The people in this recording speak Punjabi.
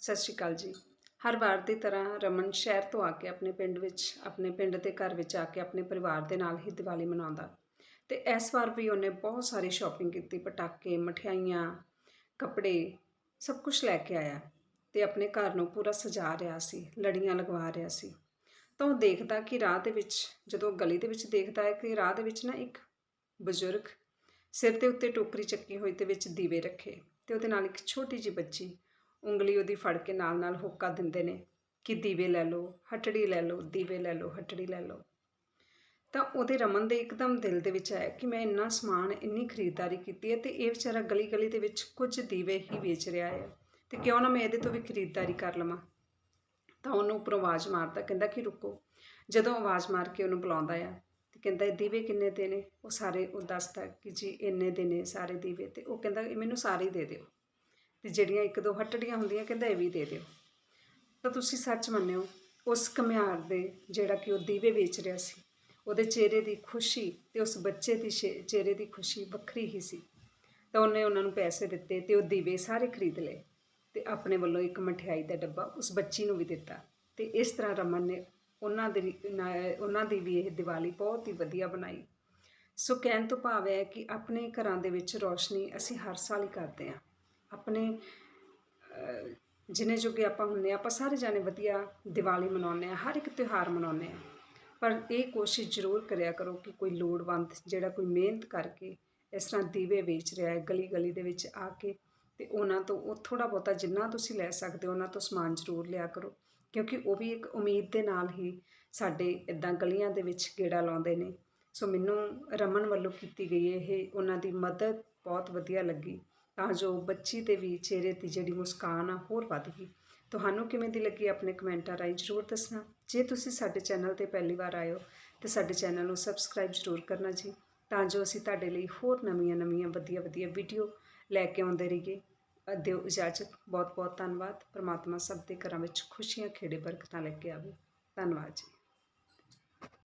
ਸਤਿ ਸ਼੍ਰੀ ਅਕਾਲ ਜੀ। ਹਰ ਵਾਰ ਦੀ ਤਰ੍ਹਾਂ ਰਮਨ ਸ਼ਹਿਰ ਤੋਂ ਆ ਕੇ ਆਪਣੇ ਪਿੰਡ ਵਿੱਚ, ਆਪਣੇ ਪਿੰਡ ਦੇ ਘਰ ਵਿੱਚ ਆ ਕੇ ਆਪਣੇ ਪਰਿਵਾਰ ਦੇ ਨਾਲ ਹੀ ਦੀਵਾਲੀ ਮਨਾਉਂਦਾ। ਤੇ ਇਸ ਵਾਰ ਵੀ ਉਹਨੇ ਬਹੁਤ ਸਾਰੀ ਸ਼ਾਪਿੰਗ ਕੀਤੀ, ਪਟਾਕੇ, ਮਠਿਆਈਆਂ, ਕੱਪੜੇ, ਸਭ ਕੁਝ ਲੈ ਕੇ ਆਇਆ ਤੇ ਆਪਣੇ ਘਰ ਨੂੰ ਪੂਰਾ ਸਜਾ ਰਿਹਾ ਸੀ, ਲੜੀਆਂ ਲਗਵਾ ਰਿਹਾ ਸੀ। ਤਾਂ ਉਹ ਦੇਖਦਾ ਕਿ ਰਾਹ ਦੇ ਵਿੱਚ, ਜਦੋਂ ਗਲੀ ਦੇ ਵਿੱਚ ਦੇਖਦਾ ਹੈ ਕਿ ਰਾਹ ਦੇ ਵਿੱਚ ਨਾ ਇੱਕ ਬਜ਼ੁਰਗ ਸਿਰ ਦੇ ਉੱਤੇ ਟੋਕਰੀ ਚੱਕੀ ਹੋਈ ਤੇ ਵਿੱਚ ਦੀਵੇ ਰੱਖੇ ਤੇ ਉਹਦੇ ਨਾਲ ਇੱਕ ਛੋਟੀ ਜਿਹੀ ਬੱਚੀ ਉਂਗਲੀ ਉਹਦੀ ਫੜ ਕੇ ਨਾਲ ਨਾਲ ਹੋਕਾ ਦਿੰਦੇ ਨੇ ਕਿ ਦੀਵੇ ਲੈ ਲਓ, ਹਟੜੀ ਲੈ ਲਓ, ਦੀਵੇ ਲੈ ਲਓ, ਹਟੜੀ ਲੈ ਲਓ। ਤਾਂ ਉਹਦੇ ਰਮਨ ਦੇ ਇੱਕਦਮ ਦਿਲ ਦੇ ਵਿੱਚ ਆਇਆ ਕਿ ਮੈਂ ਇੰਨਾ ਸਮਾਨ, ਇੰਨੀ ਖਰੀਦਦਾਰੀ ਕੀਤੀ ਹੈ ਤੇ ਇਹ ਵਿਚਾਰਾ ਗਲੀ ਗਲੀ ਦੇ ਵਿੱਚ ਕੁਝ ਦੀਵੇ ਹੀ ਵੇਚ ਰਿਹਾ ਹੈ। ਤੇ ਕਿਉਂ ਨਾ ਮੈਂ ਇਹਦੇ ਤੋਂ ਵੀ ਖਰੀਦਦਾਰੀ ਕਰ ਲਵਾਂ? ਤਾਂ ਉਹਨੂੰ ਉੱਪਰੋਂ ਆਵਾਜ਼ ਮਾਰਦਾ, ਕਹਿੰਦਾ ਕਿ ਰੁਕੋ। ਜਦੋਂ ਆਵਾਜ਼ ਮਾਰ ਕੇ ਉਹਨੂੰ ਬੁਲਾਉਂਦਾ ਆ, ਤੇ ਕਹਿੰਦਾ, ਇਹ ਦੀਵੇ ਕਿੰਨੇ ਦੇ ਨੇ? ਉਹ ਸਾਰੇ ਉਹ ਦੱਸਦਾ ਕਿ ਜੀ, ਇੰਨੇ ਦੇ ਨੇ ਸਾਰੇ ਦੀਵੇ ਤੇ ਉਹ ਕਹਿੰਦਾ, ਇਹ ਮੈਨੂੰ ਸਾਰੇ ਹੀ ਦੇ ਦਿਓ। ਤੇ ਜਿਹੜੀਆਂ ਇੱਕ ਦੋ ਹਟੜੀਆਂ ਹੁੰਦੀਆਂ ਕਹਿੰਦਾ ਇਹ ਵੀ ਦੇ ਦਿਓ। ਤਾਂ ਤੁਸੀਂ ਸੱਚ ਮੰਨਿਓ, ਉਸ ਕਮਿਆਰ ਦੇ ਜਿਹੜਾ ਕਿ ਉਹ ਦੀਵੇ ਵੇਚ ਰਿਹਾ ਸੀ, ਉਹਦੇ ਚਿਹਰੇ ਦੀ ਖੁਸ਼ੀ ਤੇ ਉਸ ਬੱਚੇ ਦੀ ਸ਼ੇ- ਚਿਹਰੇ ਦੀ ਖੁਸ਼ੀ ਵੱਖਰੀ ਹੀ ਸੀ। ਤਾਂ ਉਹਨੇ ਉਹਨਾਂ ਨੂੰ ਪੈਸੇ ਦਿੱਤੇ ਤੇ ਉਹ ਦੀਵੇ ਸਾਰੇ ਖਰੀਦ ਲਏ ਤੇ ਆਪਣੇ ਵੱਲੋਂ ਇੱਕ ਮਠਿਆਈ ਦਾ ਡੱਬਾ ਉਸ ਬੱਚੀ ਨੂੰ ਵੀ ਦਿੱਤਾ। ਤੇ ਇਸ ਤਰ੍ਹਾਂ ਰਮਨ ਨੇ ਉਹਨਾਂ ਦੇ ਨਾ- ਉਹਨਾਂ ਦੀ ਵੀ ਇਹ ਦੀਵਾਲੀ ਬਹੁਤ ਹੀ ਵਧੀਆ ਬਣਾਈ। ਸੋ ਕਹਿਣ ਤੋਂ ਭਾਵ ਹੈ ਕਿ ਆਪਣੇ ਘਰਾਂ ਦੇ ਵਿੱਚ ਰੋਸ਼ਨੀ ਅਸੀਂ ਹਰ ਸਾਲ ਹੀ ਕਰਦੇ ਹਾਂ। ਆਪਣੇ ਜਿੰਨੇ ਜੋਗੇ ਆਪਾਂ ਹੁੰਨੇ ਹਾਂ, ਆਪਾਂ ਸਾਰੇ ਜਾਣੇ ਵਧੀਆ ਦੀਵਾਲੀ ਮਨਾਉਂਦੇ ਆ ਹਰ ਇੱਕ ਤਿਉਹਾਰ ਮਨਾਉਂਦੇ ਆ। ਪਰ ਇਹ ਕੋਸ਼ਿਸ਼ ਜ਼ਰੂਰ ਕਰਿਆ ਕਰੋ ਕਿ ਕੋਈ ਲੋੜਵੰਦ ਜਿਹੜਾ ਕੋਈ ਮਿਹਨਤ ਕਰਕੇ ਇਸ ਤਰ੍ਹਾਂ ਦੀਵੇ ਵੇਚ ਰਿਹਾ ਹੈ ਗਲੀ ਗਲੀ ਦੇ ਵਿੱਚ ਆ ਕੇ ਤੇ ਉਹਨਾਂ ਤੋਂ ਉਹ ਥੋੜਾ ਬਹੁਤਾ ਜਿੰਨਾ ਤੁਸੀਂ ਲੈ ਸਕਦੇ ਹੋ ਉਹਨਾਂ ਤੋਂ ਸਮਾਨ ਜ਼ਰੂਰ ਲਿਆ ਕਰੋ। ਕਿਉਂਕਿ ਉਹ ਵੀ ਇੱਕ ਉਮੀਦ ਦੇ ਨਾਲ ਹੀ ਸਾਡੇ ਇਦਾਂ ਗਲੀਆਂ ਦੇ ਵਿੱਚ ਗੇੜਾ ਲਾਉਂਦੇ ਨੇ। ਸੋ ਮੈਨੂੰ ਰਮਨ ਵੱਲੋਂ ਕੀਤੀ ਗਈ ਇਹ ਉਹਨਾਂ ਦੀ ਮਦਦ ਬਹੁਤ ਵਧੀਆ ਲੱਗੀ। ਤਾਂ ਜੋ ਬੱਚੀ ਦੇ ਵੀ ਚਿਹਰੇ ਦੀ ਜਿਹੜੀ ਮੁਸਕਾਨ ਆ ਹੋਰ ਵੱਧ ਗਈ। ਤੁਹਾਨੂੰ ਕਿਵੇਂ ਦੀ ਲੱਗੀ ਆਪਣੇ ਕਮੈਂਟਾਂ ਰਾਹੀਂ ਜ਼ਰੂਰ ਦੱਸਣਾ। ਜੇ ਤੁਸੀਂ ਸਾਡੇ ਚੈਨਲ ਤੇ ਪਹਿਲੀ ਵਾਰ ਆਏ ਹੋ, ਤੇ ਸਾਡੇ ਚੈਨਲ ਨੂੰ ਸਬਸਕ੍ਰਾਈਬ ਜ਼ਰੂਰ ਕਰਨਾ ਜੀ, ਤਾਂ ਜੋ ਅਸੀਂ ਤੁਹਾਡੇ ਲਈ ਹੋਰ ਨਵੀਆਂ-ਨਵੀਆਂ ਵਧੀਆ-ਵਧੀਆ ਵੀਡੀਓ ਲੈ ਕੇ ਆਉਂਦੇ ਰਹੀਏ। ਦਿਓ ਇਜਾਜ਼ਤ ਬਹੁਤ-ਬਹੁਤ ਧੰਨਵਾਦ। ਪ੍ਰਮਾਤਮਾ ਸਭ ਦੇ ਘਰਾਂ ਵਿੱਚ ਖੁਸ਼ੀਆਂ, ਖੇੜੇ ਬਰਕਤਾਂ ਲੈ ਕੇ ਆਵੇ। ਧੰਨਵਾਦ ਜੀ।